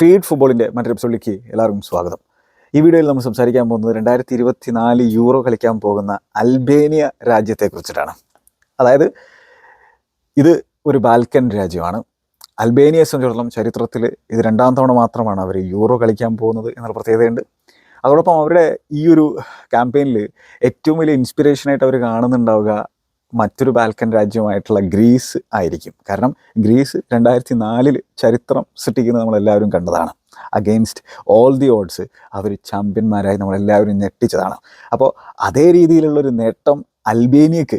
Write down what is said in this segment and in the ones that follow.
Feed ഫുട്ബോളിന്റെ മറ്റൊരു എപ്പിസോഡിലേക്ക് എല്ലാവർക്കും സ്വാഗതം. ഈ വീഡിയോയിൽ നമ്മൾ സംസാരിക്കാൻ പോകുന്നത് രണ്ടായിരത്തി ഇരുപത്തി നാല് യൂറോ കളിക്കാൻ പോകുന്ന അൽബേനിയ രാജ്യത്തെക്കുറിച്ചിട്ടാണ്. അതായത് ഇത് ഒരു ബാൽക്കൻ രാജ്യമാണ്. അൽബേനിയയെ സംബന്ധിച്ചിടത്തോളം ചരിത്രത്തിൽ ഇത് രണ്ടാം തവണ മാത്രമാണ് അവർ യൂറോ കളിക്കാൻ പോകുന്നത് എന്നുള്ള പ്രത്യേകതയുണ്ട്. അതോടൊപ്പം അവരുടെ ഈ ഒരു ക്യാമ്പയിനിൽ ഏറ്റവും വലിയ ഇൻസ്പിറേഷനായിട്ട് അവർ കാണുന്നുണ്ടാവുക മറ്റൊരു ബാൽക്കൻ രാജ്യമായിട്ടുള്ള ഗ്രീസ് ആയിരിക്കും. കാരണം ഗ്രീസ് രണ്ടായിരത്തി നാലിൽ ചരിത്രം സൃഷ്ടിക്കുന്നത് നമ്മളെല്ലാവരും കണ്ടതാണ്. അഗെയിൻസ്റ്റ് ഓൾ ദി ഓഡ്സ് അവർ ചാമ്പ്യന്മാരായി നമ്മളെല്ലാവരും ഞെട്ടിച്ചതാണ്. അപ്പോൾ അതേ രീതിയിലുള്ളൊരു നേട്ടം അൽബേനിയക്ക്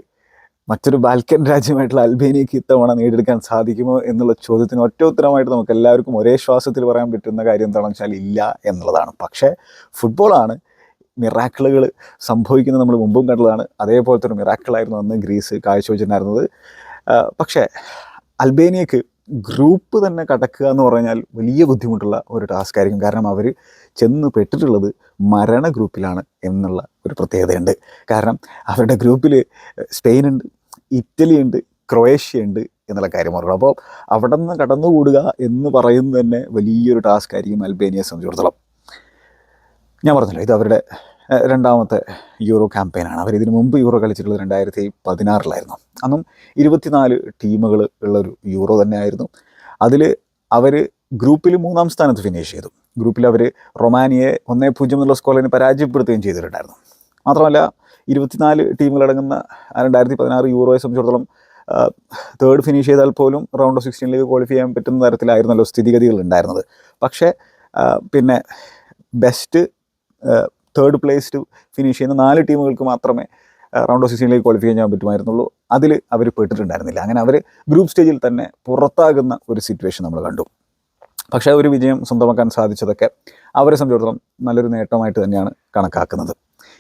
മറ്റൊരു ബാൽക്കൻ രാജ്യമായിട്ടുള്ള അൽബേനിയക്ക് ഇത്തവണ നേടിയെടുക്കാൻ സാധിക്കുമോ എന്നുള്ള ചോദ്യത്തിന് ഒറ്റ ഉത്തരമായിട്ട് നമുക്ക് എല്ലാവർക്കും ഒരേ ശ്വാസത്തിൽ പറയാൻ പറ്റുന്ന കാര്യം എന്താണെന്ന് വെച്ചാൽ ഇല്ല എന്നുള്ളതാണ്. പക്ഷേ ഫുട്ബോളാണ് മിറാക്കിളുകൾ സംഭവിക്കുന്നത് നമ്മൾ മുമ്പും കണ്ടതാണ്. അതേപോലത്തെ ഒരു മിറാക്കിളായിരുന്നു അന്ന് ഗ്രീസ് കാഴ്ചവെച്ചിട്ടുണ്ടായിരുന്നത്. പക്ഷേ അൽബേനിയക്ക് ഗ്രൂപ്പ് തന്നെ കടക്കുക എന്ന് പറഞ്ഞാൽ വലിയ ബുദ്ധിമുട്ടുള്ള ഒരു ടാസ്ക് ആയിരിക്കും. കാരണം അവർ ചെന്ന് പെട്ടിട്ടുള്ളത് മരണ ഗ്രൂപ്പിലാണ് എന്നുള്ള ഒരു പ്രത്യേകതയുണ്ട്. കാരണം അവരുടെ ഗ്രൂപ്പിൽ സ്പെയിനുണ്ട് ഇറ്റലി ഉണ്ട് ക്രൊയേഷ്യ ഉണ്ട് എന്നുള്ള കാര്യം ഓർക്കണം അപ്പോൾ അവിടെ നിന്ന് കടന്നുകൂടുക എന്ന് പറയുന്നത് തന്നെ വലിയൊരു ടാസ്ക് ആയിരിക്കും അൽബേനിയെ സംബന്ധിച്ചിടത്തോളം. ഞാൻ പറഞ്ഞല്ലോ ഇത് അവരുടെ രണ്ടാമത്തെ യൂറോ ക്യാമ്പയിനാണ്. അവർ ഇതിനു മുമ്പ് യൂറോ കളിച്ചിട്ടുള്ളത് രണ്ടായിരത്തി പതിനാറിലായിരുന്നു. അന്നും ഇരുപത്തിനാല് ടീമുകൾ ഉള്ളൊരു യൂറോ തന്നെയായിരുന്നു. അതിൽ അവർ ഗ്രൂപ്പിൽ മൂന്നാം സ്ഥാനത്ത് ഫിനിഷ് ചെയ്തു. ഗ്രൂപ്പിൽ അവർ റൊമാനിയെ ഒന്നേ പൂജ്യം എന്നുള്ള സ്കോറിന് പരാജയപ്പെടുത്തുകയും ചെയ്തിട്ടുണ്ടായിരുന്നു. മാത്രമല്ല ഇരുപത്തിനാല് ടീമുകളടങ്ങുന്ന രണ്ടായിരത്തി പതിനാറ് യൂറോയെ സംബന്ധിച്ചിടത്തോളം തേർഡ് ഫിനിഷ് ചെയ്താൽ പോലും റൗണ്ട് ഓഫ് സിക്സ്റ്റീനിലേക്ക് ക്വാളിഫൈ ചെയ്യാൻ പറ്റുന്ന തരത്തിലായിരുന്നല്ലോ സ്ഥിതിഗതികൾ ഉണ്ടായിരുന്നത്. പക്ഷേ പിന്നെ best third place to finish ചെയ്യുന്ന നാല് ടീമുകൾക്ക് മാത്രമേ റൗണ്ട് ഓഫ് സിക്സ്റ്റീനിലേക്ക് ക്വാളിഫൈ ചെയ്യാൻ പറ്റുമായിരുന്നുള്ളൂ. അതിൽ അവർ പെട്ടിട്ടുണ്ടായിരുന്നില്ല. അങ്ങനെ അവർ ഗ്രൂപ്പ് സ്റ്റേജിൽ തന്നെ പുറത്താകുന്ന ഒരു സിറ്റുവേഷൻ നമ്മൾ കണ്ടു. പക്ഷേ ഒരു വിജയം സ്വന്തമാക്കാൻ സാധിച്ചതൊക്കെ അവരെ സംബന്ധിച്ചിടത്തോളം നല്ലൊരു നേട്ടമായിട്ട് തന്നെയാണ് കണക്കാക്കുന്നത്.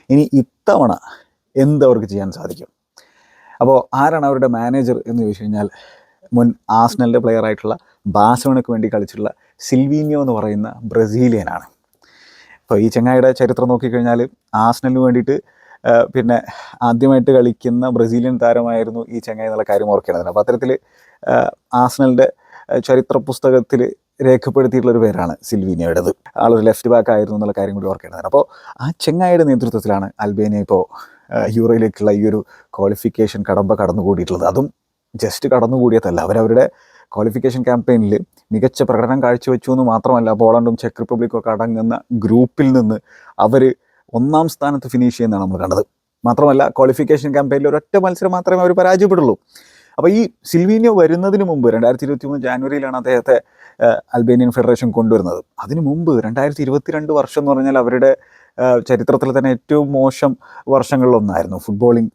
ഇനി ഇത്തവണ എന്തവർക്ക് ചെയ്യാൻ സാധിക്കും? അപ്പോൾ ആരാണ് അവരുടെ മാനേജർ എന്ന് ചോദിച്ചു കഴിഞ്ഞാൽ മുൻ ആസ്നലിന്റെ പ്ലെയർ ആയിട്ടുള്ള ബാസോണയ്ക്ക് വേണ്ടി കളിച്ചിട്ടുള്ള സിൽവീനിയോ എന്ന് പറയുന്ന ബ്രസീലിയനാണ്. അപ്പോൾ ഈ ചങ്ങായിയുടെ ചരിത്രം നോക്കിക്കഴിഞ്ഞാൽ ആസ്നലിന് വേണ്ടിയിട്ട് പിന്നെ ആദ്യമായിട്ട് കളിക്കുന്ന ബ്രസീലിയൻ താരമായിരുന്നു ഈ ചങ്ങായി എന്നുള്ള കാര്യം ഓർക്കേണ്ടത് അപ്പോൾ അത്തരത്തിൽ ആസ്നലിന്റെ ചരിത്ര പുസ്തകത്തിൽ രേഖപ്പെടുത്തിയിട്ടുള്ള ഒരു പേരാണ് സിൽവീനിയുടേത്. ആളൊരു ലെഫ്റ്റ് ബാക്ക് ആയിരുന്നു എന്നുള്ള കാര്യം കൂടി ഓർക്കേണ്ടതാണ് അപ്പോൾ ആ ചെങ്ങായിയുടെ നേതൃത്വത്തിലാണ് അൽബേനിയ ഇപ്പോൾ യൂറോയിലേക്കുള്ള ഈ ഒരു ക്വാളിഫിക്കേഷൻ കടമ്പ കടന്നുകൂടിയിട്ടുള്ളത്. അതും ജസ്റ്റ് കടന്നുകൂടിയതല്ല. അവരവരുടെ ക്വാളിഫിക്കേഷൻ ക്യാമ്പയിനിൽ മികച്ച പ്രകടനം കാഴ്ചവെച്ചു എന്ന് മാത്രമല്ല പോളണ്ടും ചെക്ക് റിപ്പബ്ലിക്കും ഒക്കെ അടങ്ങുന്ന ഗ്രൂപ്പിൽ നിന്ന് അവർ ഒന്നാം സ്ഥാനത്ത് ഫിനിഷ് ചെയ്യുന്നതാണ് നമ്മൾ കണ്ടത്. മാത്രമല്ല ക്വാളിഫിക്കേഷൻ ക്യാമ്പയിനിൽ ഒരൊറ്റ മത്സരം മാത്രമേ അവർ പരാജയപ്പെടുള്ളൂ. അപ്പോൾ ഈ സിൽവീനിയോ വരുന്നതിന് മുമ്പ് രണ്ടായിരത്തി ഇരുപത്തി മൂന്ന് ജാനുവരിയിലാണ് അദ്ദേഹത്തെ അൽബേനിയൻ ഫെഡറേഷൻ കൊണ്ടുവരുന്നത്. അതിനു മുമ്പ് രണ്ടായിരത്തി ഇരുപത്തിരണ്ട് വർഷം എന്ന് പറഞ്ഞാൽ അവരുടെ ചരിത്രത്തിൽ തന്നെ ഏറ്റവും മോശം വർഷങ്ങളിലൊന്നായിരുന്നു. ഫുട്ബോളിംഗ്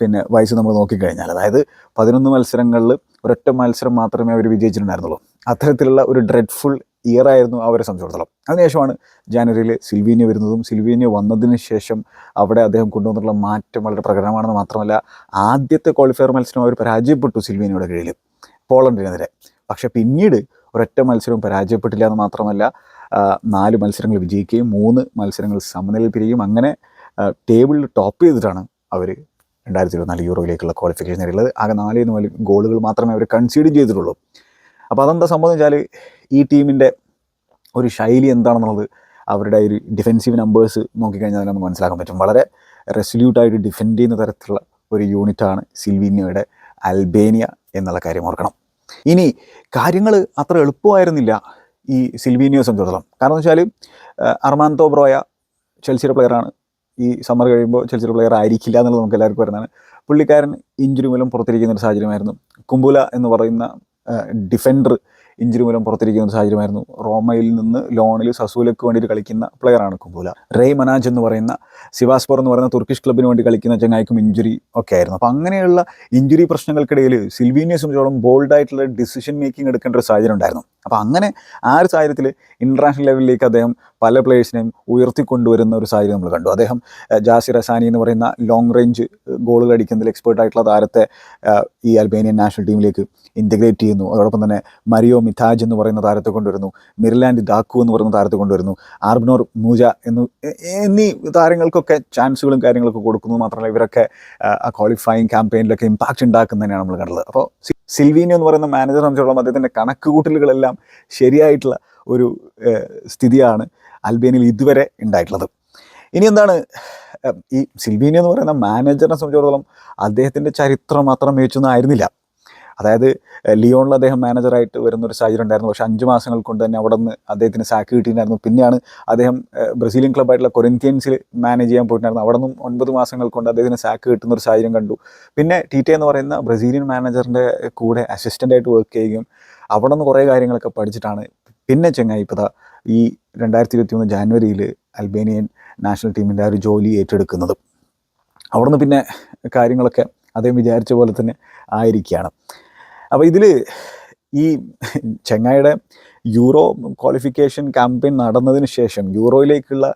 പിന്നെ വയസ്സ് നമ്മൾ നോക്കിക്കഴിഞ്ഞാൽ അതായത് പതിനൊന്ന് മത്സരങ്ങളിൽ ഒരൊറ്റ മത്സരം മാത്രമേ അവർ വിജയിച്ചിട്ടുണ്ടായിരുന്നുള്ളൂ. അത്തരത്തിലുള്ള ഒരു ഡ്രെഡ്ഫുൾ ഇയർ ആയിരുന്നു അവരെ സംബന്ധിച്ചിടത്തോളം. അതിനുശേഷമാണ് ജാനുവരിയിൽ സിൽവീനിയ വരുന്നതും സിൽവീനിയ വന്നതിന് ശേഷം അവിടെ അദ്ദേഹം കൊണ്ടുവന്നിട്ടുള്ള മാറ്റം വളരെ പ്രകടമാണെന്ന് മാത്രമല്ല ആദ്യത്തെ ക്വാളിഫയർ മത്സരം അവർ പരാജയപ്പെട്ടു സിൽവീനിയുടെ കീഴിൽ പോളണ്ടിനെതിരെ. പക്ഷേ പിന്നീട് ഒരൊറ്റ മത്സരവും പരാജയപ്പെട്ടില്ല എന്ന് മാത്രമല്ല നാല് മത്സരങ്ങൾ വിജയിക്കുകയും മൂന്ന് മത്സരങ്ങൾ സമനിലയിൽ പിരിയുകയും അങ്ങനെ ടേബിളിൽ ടോപ്പ് ചെയ്തിട്ടാണ് അവർ രണ്ടായിരത്തി ഇരുപത്തിനാല് യൂറോയിലേക്കുള്ള ക്വാളിഫിക്കേഷൻ നേടിയുള്ളത് ആകെ നാല് നാല് ഗോളുകൾ മാത്രമേ അവർ കൺസീഡ് ചെയ്തിട്ടുള്ളൂ. അപ്പോൾ അതെന്താ സംഭവം വെച്ചാൽ ഈ ടീമിന്റെ ഒരു ശൈലി എന്താണെന്നുള്ളത് അവരുടെ ഒരു ഡിഫെൻസീവ് നമ്പേഴ്സ് നോക്കിക്കഴിഞ്ഞാൽ നമുക്ക് മനസ്സിലാക്കാൻ പറ്റും. വളരെ റെസൊല്യൂട്ടായിട്ട് ഡിഫെൻഡ് ചെയ്യുന്ന തരത്തിലുള്ള ഒരു യൂണിറ്റാണ് സിൽവീനിയോയുടെ അൽബേനിയ എന്നുള്ള കാര്യം ഓർക്കണം. ഇനി കാര്യങ്ങൾ അത്ര എളുപ്പമായിരുന്നില്ല ഈ സിൽവീനിയോ സംബന്ധിച്ചിടത്തോളം. കാരണം എന്ന് വെച്ചാൽ അർമാൻതോ ബ്രോയ ചെൽസിയുടെ പ്ലെയറാണ് ഈ സമ്മർ കഴിയുമ്പോൾ ചെൽസിയുടെ പ്ലെയർ ആയിരിക്കില്ല എന്നുള്ളത് നമുക്ക് എല്ലാവർക്കും വരുന്നതാണ് പുള്ളിക്കാരൻ ഇഞ്ചുറി മൂലം പുറത്തിരിക്കുന്ന ഒരു സാഹചര്യമായിരുന്നു. കുമ്പുല എന്ന് പറയുന്ന ഡിഫൻഡർ ഇഞ്ചുറി മൂലം പുറത്തിരിക്കുന്ന ഒരു സാഹചര്യമായിരുന്നു. റോമയിൽ നിന്ന് ലോണിൽ സസൂലക്ക് വേണ്ടിയിട്ട് കളിക്കുന്ന പ്ലെയറാണ് കുമ്പൂല റേ മനാജ് എന്ന് പറയുന്ന സിവാസ്പോർ എന്ന് പറയുന്ന തുർക്കിഷ് ക്ലബിന് വേണ്ടി കളിക്കുന്ന ചങ്ങായിക്കും ഇഞ്ചുറി ഒക്കെ ആയിരുന്നു. അപ്പോൾ അങ്ങനെയുള്ള ഇഞ്ചുറി പ്രശ്നങ്ങൾക്കിടയിൽ സിൽവീനിയെ സംബന്ധിച്ചോളം ബോൾഡായിട്ടുള്ള ഡിസിഷൻ മേക്കിംഗ് എടുക്കേണ്ട ഒരു സാഹചര്യം ഉണ്ടായിരുന്നു. അപ്പോൾ അങ്ങനെ ആ ഒരു സാഹചര്യത്തിൽ ഇന്റർനാഷണൽ ലെവലിലേക്ക് അദ്ദേഹം പല പ്ലേയേഴ്സിനെയും ഉയർത്തിക്കൊണ്ടുവരുന്ന ഒരു സാഹചര്യം നമ്മൾ കണ്ടു. അദ്ദേഹം ജാസിർ അസാനി എന്ന് പറയുന്ന ലോങ് റേഞ്ച് ഗോളുകൾ അടിക്കുന്നതിൽ എക്സ്പേർട്ട് ആയിട്ടുള്ള താരത്തെ ഈ അൽബേനിയൻ നാഷണൽ ടീമിലേക്ക് ഇന്റഗ്രേറ്റ് ചെയ്യുന്നു. അതോടൊപ്പം തന്നെ മരിയോ മിഥാജ് എന്ന് പറയുന്ന താരത്തെ കൊണ്ടുവരുന്നു മിർലാൻഡ് ദാക്കു എന്ന് പറയുന്ന താരത്തെ കൊണ്ടുവരുന്നു ആർബിനോർ മൂജ എന്ന് എന്നീ താരങ്ങൾക്കൊക്കെ ചാൻസുകളും കാര്യങ്ങളൊക്കെ കൊടുക്കുന്നു മാത്രമല്ല ഇവരൊക്കെ ആ, ആ ക്വാളിഫയിങ് ക്യാമ്പയിനിലൊക്കെ ഇമ്പാക്റ്റ് ഉണ്ടാക്കുന്നതന്നെയാണ് നമ്മൾ കണ്ടത്. അപ്പോൾ സിൽവീനിയോ എന്ന് പറയുന്ന മാനേജർ സംബന്ധിച്ചോളം അദ്ദേഹത്തിന്റെ കണക്കുകൂട്ടലുകളെല്ലാം ശരിയായിട്ടുള്ള ഒരു സ്ഥിതിയാണ് അൽബേനിയയിൽ ഇതുവരെ ഉണ്ടായിട്ടുള്ളത്. ഇനി എന്താണ് ഈ സിൽവീനിയോ എന്ന് പറയുന്ന മാനേജറിനെ സംബന്ധിച്ചിടത്തോളം അദ്ദേഹത്തിന്റെ ചരിത്രം മാത്രം മികച്ചൊന്നും ആയിരുന്നില്ല. അതായത് ലിയോണിൽ അദ്ദേഹം മാനേജറായിട്ട് വരുന്ന ഒരു സാഹചര്യം ഉണ്ടായിരുന്നു. പക്ഷേ അഞ്ച് മാസങ്ങൾ കൊണ്ട് തന്നെ അവിടെ നിന്ന് അദ്ദേഹത്തിന് സാക്ക് കിട്ടിയിട്ടുണ്ടായിരുന്നു. പിന്നെയാണ് അദ്ദേഹം ബ്രസീലിയൻ ക്ലബ്ബായിട്ടുള്ള കൊറിന്ത്യൻസിൽ മാനേജ് ചെയ്യാൻ പോയിട്ടുണ്ടായിരുന്നു. അവിടെ നിന്നും ഒൻപത് മാസങ്ങൾ കൊണ്ട് അദ്ദേഹത്തിന് സാക്ക് കിട്ടുന്ന ഒരു സാഹചര്യം കണ്ടു. പിന്നെ ടി ടി എന്ന് പറയുന്ന ബ്രസീലിയൻ മാനേജറിന്റെ കൂടെ അസിസ്റ്റന്റായിട്ട് വർക്ക് ചെയ്യുകയും അവിടെ നിന്ന് കുറേ കാര്യങ്ങളൊക്കെ പഠിച്ചിട്ടാണ്. പിന്നെ ചെങ്ങായി ഇപ്പോൾ ഈ രണ്ടായിരത്തി ഇരുപത്തി മൂന്ന് ജാനുവരിയിൽ അൽബേനിയൻ നാഷണൽ ടീമിന്റെ ആ ഒരു ജോലി ഏറ്റെടുക്കുന്നത്. അവിടുന്ന് പിന്നെ കാര്യങ്ങളൊക്കെ അദ്ദേഹം വിചാരിച്ച പോലെ തന്നെ ആയിരിക്കുകയാണ്. അപ്പോൾ ഇതിൽ ഈ ചെങ്ങായിയുടെ യൂറോ ക്വാളിഫിക്കേഷൻ ക്യാമ്പയിൻ നടന്നതിന് ശേഷം യൂറോയിലേക്കുള്ള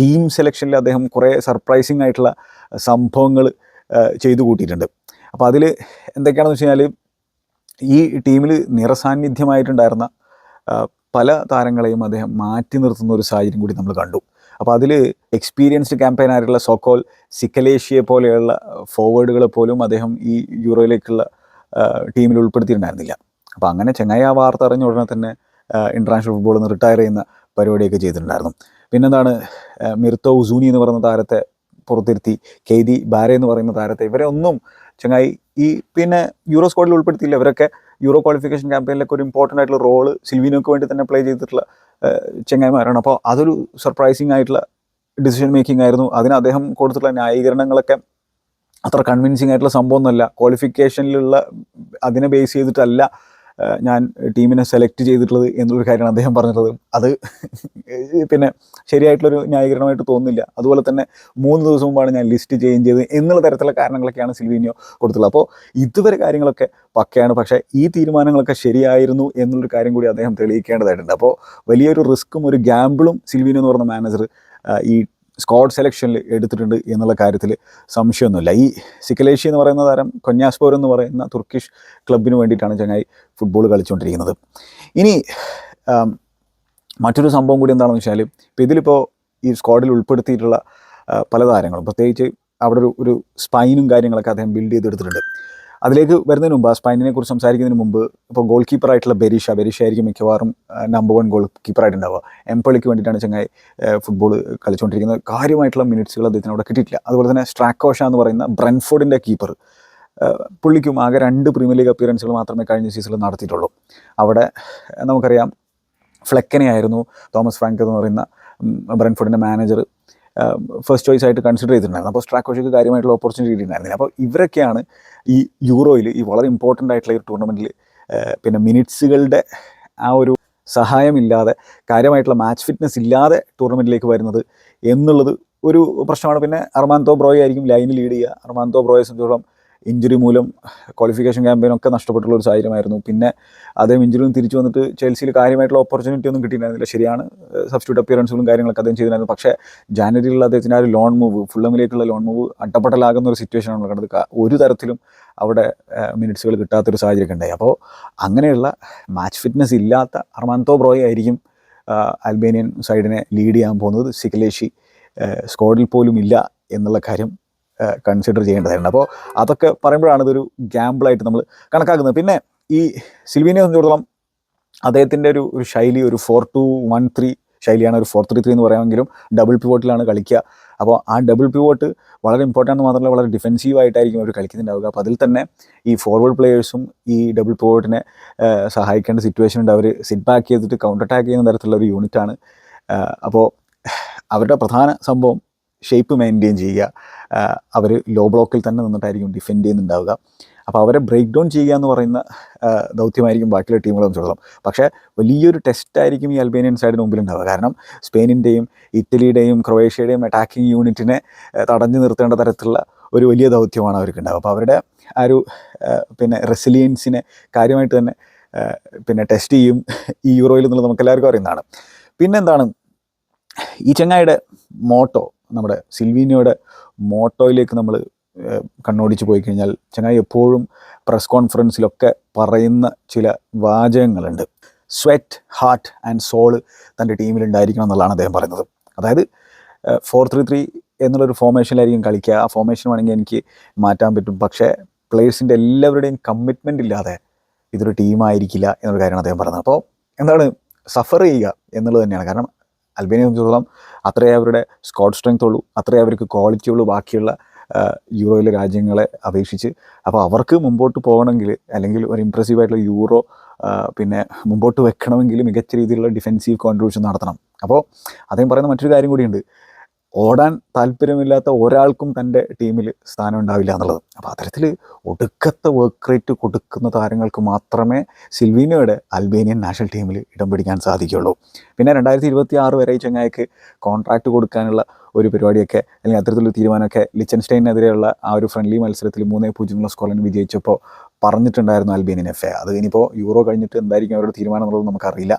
ടീം സെലക്ഷനിൽ അദ്ദേഹം കുറേ സർപ്രൈസിങ് ആയിട്ടുള്ള സംഭവങ്ങൾ ചെയ്തു കൂട്ടിയിട്ടുണ്ട്. അപ്പോൾ അതിൽ എന്തൊക്കെയാണെന്ന് വെച്ച് കഴിഞ്ഞാൽ ഈ ടീമിൽ നിറസാന്നിധ്യമായിട്ടുണ്ടായിരുന്ന പല താരങ്ങളെയും അദ്ദേഹം മാറ്റി നിർത്തുന്ന ഒരു സാഹചര്യം കൂടി നമ്മൾ കണ്ടു. അപ്പോൾ അതിൽ എക്സ്പീരിയൻസ്ഡ് ക്യാമ്പയിനായിട്ടുള്ള സോക്കോൾ സിക്കലേഷ്യയെ പോലെയുള്ള ഫോർവേഡുകളെ പോലും അദ്ദേഹം ഈ യൂറോയിലേക്കുള്ള ടീമിൽ ഉൾപ്പെടുത്തിയിട്ടുണ്ടായിരുന്നില്ല. അപ്പോൾ അങ്ങനെ ചെങ്ങായി ആ വാർത്ത അറിഞ്ഞ ഉടനെ തന്നെ ഇന്റർനാഷണൽ ഫുട്ബോളിൽ നിന്ന് റിട്ടയർ ചെയ്യുന്ന പരിപാടിയൊക്കെ ചെയ്തിട്ടുണ്ടായിരുന്നു. പിന്നെന്താണ് മിർത്തോ ഉസൂനി എന്ന് പറയുന്ന താരത്തെ പുറത്തിരുത്തി കെയ്തി ബാരെ എന്ന് പറയുന്ന താരത്തെ ഇവരെ ഒന്നും ചങ്ങായി ഈ പിന്നെ യൂറോ സ്ക്വാഡിൽ ഉൾപ്പെടുത്തിയില്ല. ഇവരൊക്കെ യൂറോ ക്വാളിഫിക്കേഷൻ ക്യാമ്പയിനിലൊക്കെ ഒരു ഇമ്പോർട്ടന്റ് ആയിട്ടുള്ള റോൾ സിൽവിനോക്ക് വേണ്ടി തന്നെ പ്ലേ ചെയ്തിട്ടുള്ള ചെങ്ങായിമാരാണ്. അപ്പോൾ അതൊരു സർപ്രൈസിങ് ആയിട്ടുള്ള ഡിസിഷൻ മേക്കിംഗ് ആയിരുന്നു. അതിന് അദ്ദേഹം കൊടുത്തിട്ടുള്ള ന്യായീകരണങ്ങളൊക്കെ അത്ര കൺവിൻസിങ് ആയിട്ടുള്ള സംഭവമൊന്നുമല്ല. ക്വാളിഫിക്കേഷനിലുള്ള അതിനെ ബേസ് ചെയ്തിട്ടല്ല ഞാൻ ടീമിനെ സെലക്ട് ചെയ്തിട്ടുള്ളത് എന്നൊരു കാര്യമാണ് അദ്ദേഹം പറഞ്ഞിട്ടുള്ളത്. അത് പിന്നെ ശരിയായിട്ടുള്ളൊരു ന്യായീകരണമായിട്ട് തോന്നുന്നില്ല. അതുപോലെ തന്നെ മൂന്ന് ദിവസം മുമ്പാണ് ഞാൻ ലിസ്റ്റ് ചേഞ്ച് ചെയ്തത് എന്നുള്ള തരത്തിലുള്ള കാരണങ്ങളൊക്കെയാണ് സിൽവീനിയോ കൊടുത്തുള്ളത് അപ്പോൾ ഇതുവരെ കാര്യങ്ങളൊക്കെ പക്കയാണ്. പക്ഷേ ഈ തീരുമാനങ്ങളൊക്കെ ശരിയായിരുന്നു എന്നുള്ളൊരു കാര്യം കൂടി അദ്ദേഹം തെളിയിക്കേണ്ടതായിട്ടുണ്ട്. അപ്പോൾ വലിയൊരു റിസ്ക്കും ഒരു ഗ്യാമ്പിളും സിൽവീനിയോ എന്ന് പറഞ്ഞ മാനേജർ ഈ സ്ക്വാഡ് സെലക്ഷനിൽ എടുത്തിട്ടുണ്ട് എന്നുള്ള കാര്യത്തിൽ സംശയമൊന്നുമില്ല. ഈ സിക്കലേഷി എന്ന് പറയുന്ന താരം കൊന്യാസ്പോർ എന്ന് പറയുന്ന തുർക്കിഷ് ക്ലബിന് വേണ്ടിയിട്ടാണ് ചങ്ങായി ഫുട്ബോൾ കളിച്ചുകൊണ്ടിരിക്കുന്നത്. ഇനി മറ്റൊരു സംഭവം കൂടി എന്താണെന്ന് വെച്ചാൽ ഇപ്പോൾ ഇതിലിപ്പോൾ ഈ സ്ക്വാഡിൽ ഉൾപ്പെടുത്തിയിട്ടുള്ള പല താരങ്ങളും. പ്രത്യേകിച്ച് അവിടെ ഒരു ഒരു സ്പൈനും കാര്യങ്ങളൊക്കെ അദ്ദേഹം ബിൽഡ് ചെയ്തെടുത്തിട്ടുണ്ട്. അതിലേക്ക് വരുന്നതിന് മുമ്പ് ആ സ്പൈനിനെ കുറിച്ച് സംസാരിക്കുന്നതിന് മുമ്പ് ഇപ്പോൾ ഗോൾ കീപ്പറായിട്ടുള്ള ബെരീഷ ബെരീഷ ആയിരിക്കും മിക്കവാറും നമ്പർ വൺ ഗോൾ കീപ്പറായിട്ടുണ്ടാവുക എംപളിക്ക് വേണ്ടിയിട്ടാണ് ചങ്ങായി ഫുട്ബോൾ കളിച്ചുകൊണ്ടിരിക്കുന്നത്. കാര്യമായിട്ടുള്ള മിനിറ്റ്സുകൾ അദ്ദേഹത്തിന് അവിടെ കിട്ടിയിട്ടില്ല. അതുപോലെ തന്നെ സ്ട്രാക്കോഷ എന്ന് പറയുന്ന ബ്രൻഫോർഡിന്റെ കീപ്പർ പുള്ളിക്കും ആകെ രണ്ട് പ്രീമിയർ ലീഗ് അപ്പിയറൻസുകൾ മാത്രമേ കഴിഞ്ഞ സീസണിൽ നടത്തിയിട്ടുള്ളൂ. അവിടെ നമുക്കറിയാം ഫ്ലെക്കനെ ആയിരുന്നു തോമസ് ഫ്രാങ്ക് എന്ന് പറയുന്ന ബ്രൻഫോർഡിന്റെ മാനേജർ ഫസ്റ്റ് ചോയ്സ് ആയിട്ട് കൺസിഡർ ചെയ്തിട്ടുണ്ടായിരുന്നു. അപ്പോൾ സ്ട്രാക്കോഷയ്ക്ക് കാര്യമായിട്ടുള്ള ഓപ്പർച്യൂണിറ്റി കിട്ടിയിട്ടുണ്ടായിരുന്നില്ല. അപ്പോൾ ഇവരൊക്കെയാണ് ഈ യൂറോയിൽ ഈ വളരെ ഇമ്പോർട്ടന്റ് ആയിട്ടുള്ള ഒരു ടൂർണമെന്റിൽ പിന്നെ മിനിറ്റ്സുകളുടെ ആ ഒരു സഹായമില്ലാതെ കാര്യമായിട്ടുള്ള മാച്ച് ഫിറ്റ്നസ് ഇല്ലാതെ ടൂർണമെന്റിലേക്ക് വരുന്നത് എന്നുള്ളത് ഒരു പ്രശ്നമാണ്. പിന്നെ അർമാൻതോ ബ്രോയ് ആയിരിക്കും ലൈനിൽ ലീഡ് ചെയ്യുക. അർമാൻതോ ബ്രോയെ സംബന്ധിച്ചോളം ഇഞ്ചുറി മൂലം ക്വാളിഫിക്കേഷൻ ക്യാമ്പയിനൊക്കെ നഷ്ടപ്പെട്ടുള്ള ഒരു സാഹചര്യമായിരുന്നു. പിന്നെ അദ്ദേഹം ഇഞ്ചുറിയും തിരിച്ചു വന്നിട്ട് ചെൽസിയിൽ കാര്യമായിട്ടുള്ള ഓപ്പർച്യൂണിറ്റി ഒന്നും കിട്ടിയിട്ടുണ്ടായിരുന്നില്ല ശരിയാണ് സബ്സ്റ്റിറ്റ്യൂട്ട് അപ്പിയറൻസുകളും കാര്യങ്ങളൊക്കെ അദ്ദേഹം ചെയ്തിട്ടുണ്ടായിരുന്നു പക്ഷേ ജാനുവരിയിലുള്ള അദ്ദേഹത്തിന്റെ ആ ഒരു ലോൺ മൂവ് ഫുള്ളമിലേക്കുള്ള ലോൺ മൂവ് അട്ടപ്പെട്ടലാകുന്ന ഒരു സിറ്റുവേഷനാണ് കണ്ടത്. ഒരു തരത്തിലും അവിടെ മിനിറ്റ്സുകൾ കിട്ടാത്തൊരു സാഹചര്യമൊക്കെ ഉണ്ടായി. അപ്പോൾ അങ്ങനെയുള്ള മാച്ച് ഫിറ്റ്നസ് ഇല്ലാത്ത അർമാൻതോ ബ്രോയ് ആയിരിക്കും അൽബേനിയൻ സൈഡിനെ ലീഡ് ചെയ്യാൻ പോകുന്നത്. സിക്കലേഷി സ്ക്വാഡിൽ പോലും ഇല്ല എന്നുള്ള കാര്യം കൺസിഡർ ചെയ്യേണ്ടതായിരുന്നു. അപ്പോൾ അതൊക്കെ പറയുമ്പോഴാണ് ഇതൊരു ഗ്യാമ്പിളായിട്ട് നമ്മൾ കണക്കാക്കുന്നത്. പിന്നെ ഈ സിൽവീനെ സംബന്ധിച്ചിടത്തോളം അദ്ദേഹത്തിന്റെ ഒരു ഒരു ശൈലി ഒരു ഫോർ ടു വൺ ത്രീ ശൈലിയാണ് ഒരു ഫോർ ത്രീ ത്രീ എന്ന് പറയാമെങ്കിലും ഡബിൾ പിവോട്ടിലാണ് കളിക്കുക. അപ്പോൾ ആ ഡബിൾ പിവോട്ട് വളരെ ഇമ്പോർട്ടന്റ് മാത്രമല്ല വളരെ ഡിഫെൻസീവ് ആയിട്ടായിരിക്കും അവർ കളിക്കുന്നുണ്ടാവുക. അപ്പോൾ അതിൽ തന്നെ ഈ ഫോർവേഡ് പ്ലേയേഴ്സും ഈ ഡബിൾ പിവോട്ടിനെ സഹായിക്കേണ്ട സിറ്റുവേഷൻ ഉണ്ട്. അവർ സിറ്റ് ബാക്ക് ചെയ്തിട്ട് കൗണ്ടർ അറ്റാക്ക് ചെയ്യുന്ന തരത്തിലുള്ള ഒരു യൂണിറ്റാണ് അപ്പോൾ അവരുടെ പ്രധാന സംഭവം ഷേപ്പ് മെയിന്റെയിൻ ചെയ്യുക. അവർ ലോ ബ്ലോക്കിൽ തന്നെ നിന്നിട്ടായിരിക്കും ഡിഫെൻഡ് ചെയ്യുന്നുണ്ടാവുക. അപ്പോൾ അവരെ ബ്രേക്ക് ഡൗൺ ചെയ്യുക എന്ന് പറയുന്ന ദൗത്യമായിരിക്കും ബാക്കിയുള്ള ടീമുകളെ സംബന്ധിച്ചിടത്തോളം പക്ഷേ വലിയൊരു ടെസ്റ്റായിരിക്കും ഈ അൽബേനിയൻ സൈഡിന് മുമ്പിൽ ഉണ്ടാവുക കാരണം സ്പെയിനിന്റെയും ഇറ്റലിയുടെയും ക്രൊയേഷ്യയുടെയും അറ്റാക്കിംഗ് യൂണിറ്റിനെ തടഞ്ഞു നിർത്തേണ്ട തരത്തിലുള്ള ഒരു വലിയ ദൗത്യമാണ് അവർക്ക് ഉണ്ടാവുക അപ്പോൾ അവരുടെ ആ ഒരു പിന്നെ റെസിലിയൻസിനെ കാര്യമായിട്ട് തന്നെ പിന്നെ ടെസ്റ്റ് ചെയ്യും ഈ യൂറോയിൽ എന്നുള്ളത് നമുക്ക് എല്ലാവർക്കും അറിയുന്നതാണ്. പിന്നെന്താണ്? ഈ ചങ്ങായിയുടെ മോട്ടോ നമ്മുടെ സിൽവീനിയോയുടെ മോട്ടോയിലേക്ക് നമ്മൾ കണ്ണോടിച്ച് പോയി കഴിഞ്ഞാൽ ചങ്ങായി എപ്പോഴും പ്രസ് കോൺഫറൻസിലൊക്കെ പറയുന്ന ചില വാചകങ്ങളുണ്ട്. സ്വെറ്റ് ഹാർട്ട് ആൻഡ് സോൾ തന്റെ ടീമിലുണ്ടായിരിക്കണം എന്നുള്ളതാണ് അദ്ദേഹം പറയുന്നത്. അതായത് ഫോർ ത്രീ ത്രീ എന്നുള്ളൊരു ഫോർമേഷനിലായിരിക്കും കളിക്കുക. ആ ഫോർമേഷൻ വേണമെങ്കിൽ എനിക്ക് മാറ്റാൻ പറ്റും. പക്ഷേ പ്ലേയേഴ്സിന്റെ എല്ലാവരുടെയും കമ്മിറ്റ്മെന്റ് ഇല്ലാതെ ഇതൊരു ടീമായിരിക്കില്ല എന്നൊരു കാര്യമാണ് അദ്ദേഹം പറയുന്നത്. അപ്പോൾ എന്താണ് സഫർ ചെയ്യുക എന്നുള്ളത് തന്നെയാണ്. കാരണം അൽബേനിയെ സംബന്ധിച്ചിടത്തോളം അത്രേ അവരുടെ സ്കോട്ട് സ്ട്രെങ്ത് ഉള്ളൂ അത്രേ അവർക്ക് ക്വാളിറ്റി ഉള്ളൂ ബാക്കിയുള്ള യൂറോയിലെ രാജ്യങ്ങളെ അപേക്ഷിച്ച്. അപ്പോൾ അവർക്ക് മുമ്പോട്ട് പോകണമെങ്കിൽ അല്ലെങ്കിൽ ഒരു ഇമ്പ്രസീവ് ആയിട്ടുള്ള യൂറോ പിന്നെ മുമ്പോട്ട് വെക്കണമെങ്കിൽ മികച്ച രീതിയിലുള്ള ഡിഫെൻസീവ് കോൺട്രിബ്യൂഷൻ നടത്തണം. അപ്പോൾ അദ്ദേഹം പറയുന്ന മറ്റൊരു കാര്യം കൂടിയുണ്ട്. ഓടാൻ താല്പര്യമില്ലാത്ത ഒരാൾക്കും തന്റെ ടീമിൽ സ്ഥാനം ഉണ്ടാവില്ല എന്നുള്ളത്. അപ്പോൾ അത്തരത്തിൽ ഒടുക്കത്തെ വർക്ക് റേറ്റ് കൊടുക്കുന്ന താരങ്ങൾക്ക് മാത്രമേ സിൽവീനോയുടെ അൽബേനിയൻ നാഷണൽ ടീമിൽ ഇടം പിടിക്കാൻ സാധിക്കുകയുള്ളൂ. പിന്നെ രണ്ടായിരത്തി ഇരുപത്തി ആറ് വരെ ഈ ചങ്ങായിക്ക് കോൺട്രാക്റ്റ് കൊടുക്കാനുള്ള ഒരു പരിപാടിയൊക്കെ അല്ലെങ്കിൽ അത്തരത്തിലുള്ള തീരുമാനമൊക്കെ ലിച്ചൻസ്റ്റൈനെതിരെയുള്ള ആ ഒരു ഫ്രണ്ട്ലി മത്സരത്തിൽ മൂന്നേ പൂജ്യമുള്ള സ്കോറിന് വിജയിച്ചപ്പോൾ പറഞ്ഞിട്ടുണ്ടായിരുന്നു അൽബേനിയൻ എഫ് എ അത് ഇനിയിപ്പോൾ യൂറോ കഴിഞ്ഞിട്ട് എന്തായിരിക്കും അവരുടെ തീരുമാനം എന്നുള്ളത് നമുക്കറിയില്ല.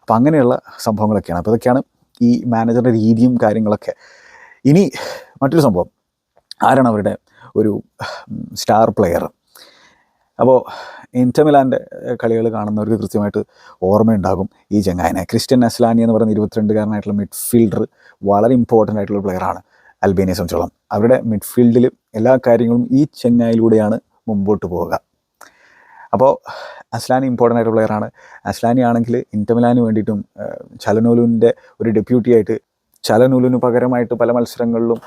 അപ്പോൾ അങ്ങനെയുള്ള സംഭവങ്ങളൊക്കെയാണ്. അപ്പോൾ ഇതൊക്കെയാണ് ഈ മാനേജറുടെ രീതിയും കാര്യങ്ങളൊക്കെ. ഇനി മറ്റൊരു സംഭവം. ആരാണ് അവരുടെ ഒരു സ്റ്റാർ പ്ലെയർ അപ്പോൾ ഇന്റമിലാന്റെ കളികൾ കാണുന്നവർക്ക് കൃത്യമായിട്ട് ഓർമ്മയുണ്ടാകും ഈ ചെങ്ങായനെ. ക്രിസ്ത്യൻ അസ്ലാനി എന്ന് പറയുന്ന ഇരുപത്തിരണ്ടുകാരനായിട്ടുള്ള മിഡ്ഫീൽഡർ വളരെ ഇമ്പോർട്ടന്റ് ആയിട്ടുള്ള പ്ലെയറാണ് അൽബേനിയെ സംബന്ധിച്ചോളം. അവരുടെ മിഡ്ഫീൽഡിൽ എല്ലാ കാര്യങ്ങളും ഈ ചെങ്ങായിലൂടെയാണ് മുമ്പോട്ട് പോവുക. അപ്പോൾ അസ്ലാനി ഇമ്പോർട്ടന്റ് ആയിട്ടുള്ള ആണ്. അസ്ലാനി ആണെങ്കിൽ ഇന്റമിലാന് വേണ്ടിയിട്ടും ചലനൂലുവിന്റെ ഒരു ഡെപ്യൂട്ടി ആയിട്ട് ചലനൂലിന് പകരമായിട്ട് പല മത്സരങ്ങളിലും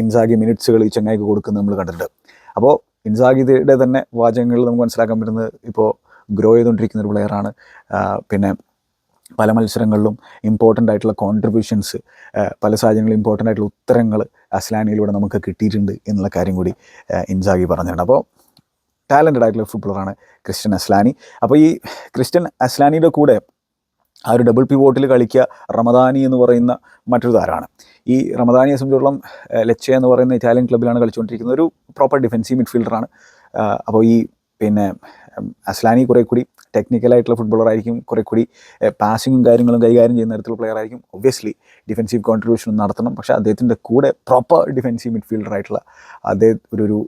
ഇൻസാഗി മിനിറ്റ്സുകൾ ഈ ചെങ്ങായിക്ക് കൊടുക്കുന്നത് നമ്മൾ കണ്ടിട്ടുണ്ട്. അപ്പോൾ ഇൻസാഗിയുടെ തന്നെ വാചകങ്ങളിൽ നമുക്ക് മനസ്സിലാക്കാൻ പറ്റുന്നത് ഇപ്പോൾ ഗ്രോ ചെയ്തുകൊണ്ടിരിക്കുന്ന ഒരു പ്ലെയറാണ് പിന്നെ പല മത്സരങ്ങളിലും ഇമ്പോർട്ടന്റ് ആയിട്ടുള്ള കോൺട്രിബ്യൂഷൻസ് പല സാഹചര്യങ്ങളിലും ഇമ്പോർട്ടന്റ് ആയിട്ടുള്ള ഉത്തരങ്ങൾ അസ്ലാനിയിലൂടെ നമുക്ക് കിട്ടിയിട്ടുണ്ട് എന്നുള്ള കാര്യം കൂടി ഇൻസാഗി പറഞ്ഞിട്ടുണ്ട്. അപ്പോൾ ടാലന്റഡ് ആയിട്ടുള്ള ഫുട്ബോളറാണ് ക്രിസ്റ്റ്യൻ അസ്ലാനി. അപ്പോൾ ഈ ക്രിസ്റ്റ്യൻ അസ്ലാനിയുടെ കൂടെ ആ ഒരു ഡബിൾ പി വോട്ടിൽ കളിക്കുക റമദാനി എന്ന് പറയുന്ന മറ്റൊരു താരമാണ്. ഈ റമദാനിയെ സംബന്ധിച്ചിടത്തോളം ലച്ച എന്ന് പറയുന്ന ഇറ്റാലിയൻ ക്ലബ്ബിലാണ് കളിച്ചുകൊണ്ടിരിക്കുന്നത്. ഒരു പ്രോപ്പർ ഡിഫെൻസീവ് മിഡ്ഫീൽഡറാണ് അപ്പോൾ ഈ പിന്നെ അസ്ലാനി കുറേ കൂടി ടെക്നിക്കലായിട്ടുള്ള ഫുട്ബോളർ ആയിരിക്കും. കുറെ കൂടി പാസിങ്ങും കാര്യങ്ങളും കൈകാര്യം ചെയ്യുന്ന തരത്തിലുള്ള പ്ലെയർ ആയിരിക്കും. ഒബ്വിയസ്ലി ഡിഫെൻസീവ് കോൺട്രിബ്യൂഷൻ നടത്തണം. പക്ഷേ അദ്ദേഹത്തിന്റെ കൂടെ പ്രോപ്പർ ഡിഫെൻസീവ് മിഡ്ഫീൽഡർ ആയിട്ടുള്ള അദ്ദേഹം ഒരു ഒരു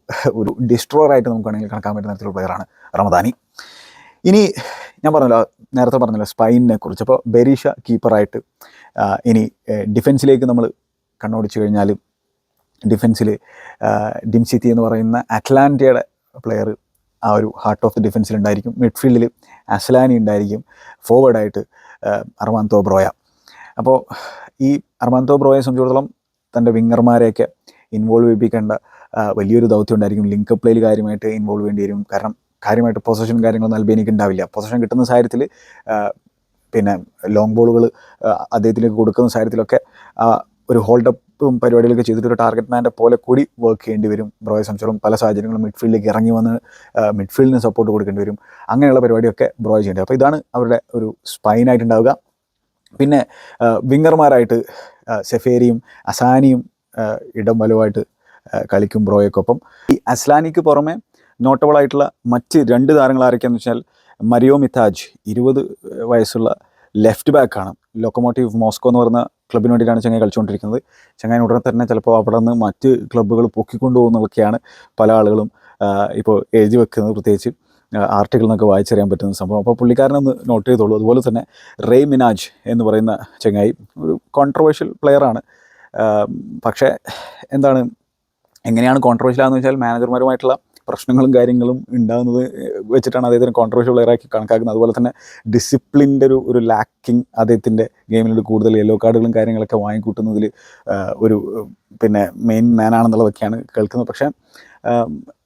ഒരു ഡിസ്ട്രോയർ ആയിട്ട് നമുക്ക് വേണമെങ്കിൽ കണക്കാൻ പറ്റുന്ന തരത്തിലുള്ള പ്ലെയറാണ് റമദാനി. ഇനി ഞാൻ പറഞ്ഞല്ലോ നേരത്തെ പറഞ്ഞല്ലോ സ്പൈനിനെ കുറിച്ച്. അപ്പോൾ ബെരീഷ കീപ്പറായിട്ട് ഇനി ഡിഫെൻസിലേക്ക് നമ്മൾ കണ്ണോടിച്ച് കഴിഞ്ഞാൽ ഡിഫെൻസിൽ ഡിംസിറ്റി എന്ന് പറയുന്ന അറ്റ്ലാന്റയുടെ പ്ലെയർ ആ ഒരു ഹാർട്ട് ഓഫ് ദി ഡിഫൻസിൽ ഉണ്ടായിരിക്കും. മിഡ്ഫീൽഡിൽ അസ്ലാനി ഉണ്ടായിരിക്കും. ഫോർവേഡായിട്ട് അർമാന്തോ ബ്രോയ അപ്പോൾ ഈ അർമാന്തോ ബ്രോയെ സംബന്ധിച്ചിടത്തോളം തന്റെ വിങ്ങർമാരെയൊക്കെ ഇൻവോൾവ് ചെയ്യിപ്പിക്കേണ്ട വലിയൊരു ദൗത്യം ഉണ്ടായിരിക്കും. ലിങ്ക് പ്ലേയിൽ കാര്യമായിട്ട് ഇൻവോൾവ് വേണ്ടി വരും. കാരണം കാര്യമായിട്ട് പൊസഷൻ കാര്യങ്ങളൊന്നും അൽബേനിക്ക് ഉണ്ടാവില്ല. പൊസഷൻ കിട്ടുന്ന സാഹചര്യത്തിൽ പിന്നെ ലോങ് ബോളുകൾ അദ്ദേഹത്തിലേക്ക് കൊടുക്കുന്ന സാഹചര്യത്തിലൊക്കെ ഒരു ഹോൾഡ് അപ്പും പരിപാടികളൊക്കെ ചെയ്തിട്ട് ഒരു ടാർഗറ്റ് മാന്റെ പോലെ കൂടി വർക്ക് ചെയ്യേണ്ടി വരും. ബ്രോയെ സംബന്ധിച്ചോളം പല സാഹചര്യങ്ങളും മിഡ്ഫീൽഡിലേക്ക് ഇറങ്ങി വന്ന് മിഡ്ഫീൽഡിന് സപ്പോർട്ട് കൊടുക്കേണ്ടി വരും. അങ്ങനെയുള്ള പരിപാടിയൊക്കെ ബ്രോയെ ചെയ്യേണ്ടി അപ്പോൾ ഇതാണ് അവരുടെ ഒരു സ്പൈനായിട്ടുണ്ടാവുക പിന്നെ വിങ്ങർമാരായിട്ട് സെഫേരിയും അസാനിയും ഇടം വലുവായിട്ട് കളിക്കും ബ്രോയ്ക്കൊപ്പം. ഈ അസ്ലാനിക്ക് പുറമെ നോട്ടബിൾ ആയിട്ടുള്ള മറ്റ് രണ്ട് താരങ്ങൾ ആരൊക്കെയാണെന്ന് വെച്ചാൽ മരിയോ മിത്താജ് ഇരുപത് വയസ്സുള്ള ലെഫ്റ്റ് ബാക്കാണ് ലോക്കോമോട്ടീവ് മോസ്കോ എന്ന് പറയുന്ന ക്ലബിന് വേണ്ടിയിട്ടാണ് ചങ്ങായി കളിച്ചുകൊണ്ടിരിക്കുന്നത്. ചങ്ങായി ഉടനെ തന്നെ ചിലപ്പോൾ അവിടെ നിന്ന് മറ്റ് ക്ലബ്ബുകൾ പൊക്കിക്കൊണ്ടു പോകുന്നതൊക്കെയാണ് പല ആളുകളും ഇപ്പോൾ എഴുതി വെക്കുന്നത് പ്രത്യേകിച്ച് ആർട്ടിക്കിൾ എന്നൊക്കെ വായിച്ചറിയാൻ പറ്റുന്ന സംഭവം. അപ്പോൾ പുള്ളിക്കാരനൊന്ന് നോട്ട് ചെയ്തോളൂ. അതുപോലെ തന്നെ റേ മിനാജ് എന്ന് പറയുന്ന ചങ്ങായി ഒരു കോൺട്രവേഴ്ഷ്യൽ പ്ലെയറാണ് പക്ഷേ എന്താണ് എങ്ങനെയാണ് കോൺട്രവേഴ്ഷ്യൽ ആണെന്ന് വെച്ചാൽ മാനേജർമാരുമായിട്ടുള്ള പ്രശ്നങ്ങളും കാര്യങ്ങളും ഉണ്ടാകുന്നത് വെച്ചിട്ടാണ് അദ്ദേഹത്തിന് കോൺട്രവേഴ്ഷ്യൽ പ്ലെയറാക്കി കണക്കാക്കുന്നത്. അതുപോലെ തന്നെ ഡിസിപ്ലിന്റെ ഒരു ഒരു ലാക്കിങ് അദ്ദേഹത്തിന്റെ ഗെയിമിൽ കൂടുതൽ യെല്ലോ കാർഡുകളും കാര്യങ്ങളൊക്കെ വാങ്ങിക്കൂട്ടുന്നതിൽ ഒരു പിന്നെ മെയിൻ മാൻ മാനാണെന്നുള്ളതൊക്കെയാണ് കേൾക്കുന്നത്. പക്ഷേ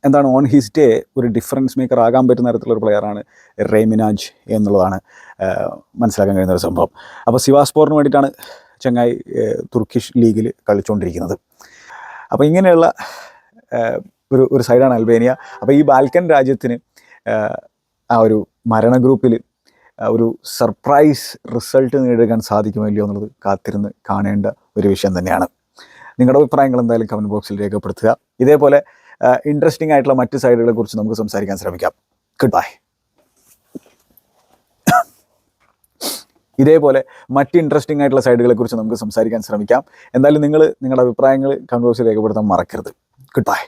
എന്താണ് ഓൺ ഹിസ് ഡേ ഒരു ഡിഫറൻസ് മേക്കർ ആകാൻ പറ്റുന്ന തരത്തിലുള്ള ഒരു പ്ലെയറാണ് റേമിനാജ് എന്നുള്ളതാണ് മനസ്സിലാക്കാൻ കഴിയുന്ന ഒരു സംഭവം. അപ്പോൾ സിവാസ്പോറിന് വേണ്ടിയിട്ടാണ് ചങ്ങായി തുർക്കിഷ് ലീഗിൽ കളിച്ചുകൊണ്ടിരിക്കുന്നത് അപ്പോൾ ഇങ്ങനെയുള്ള ഒരു ഒരു സൈഡാണ് അൽബേനിയ അപ്പോൾ ഈ ബാൽക്കൻ രാജ്യത്തിന് ആ, ഒരു മരണ ഗ്രൂപ്പിൽ ഒരു സർപ്രൈസ് റിസൾട്ട് നേടിയെടുക്കാൻ സാധിക്കുമോ ഇല്ലയോ എന്നുള്ളത് കാത്തിരുന്ന് കാണേണ്ട ഒരു വിഷയം തന്നെയാണ്. നിങ്ങളുടെ അഭിപ്രായങ്ങൾ എന്തായാലും കമന്റ് ബോക്സിൽ രേഖപ്പെടുത്തുക. ഇതേപോലെ ഇൻട്രസ്റ്റിംഗ് ആയിട്ടുള്ള മറ്റ് സൈഡുകളെ കുറിച്ച് നമുക്ക് സംസാരിക്കാൻ ശ്രമിക്കാം. ഗുഡ് ബൈ ഇതേപോലെ മറ്റ് ഇൻട്രസ്റ്റിംഗ് ആയിട്ടുള്ള സൈഡുകളെ കുറിച്ച് നമുക്ക് സംസാരിക്കാൻ ശ്രമിക്കാം. എന്തായാലും നിങ്ങൾ നിങ്ങളുടെ അഭിപ്രായങ്ങൾ കമന്റ് ബോക്സിൽ രേഖപ്പെടുത്താൻ മറക്കരുത്. Good bye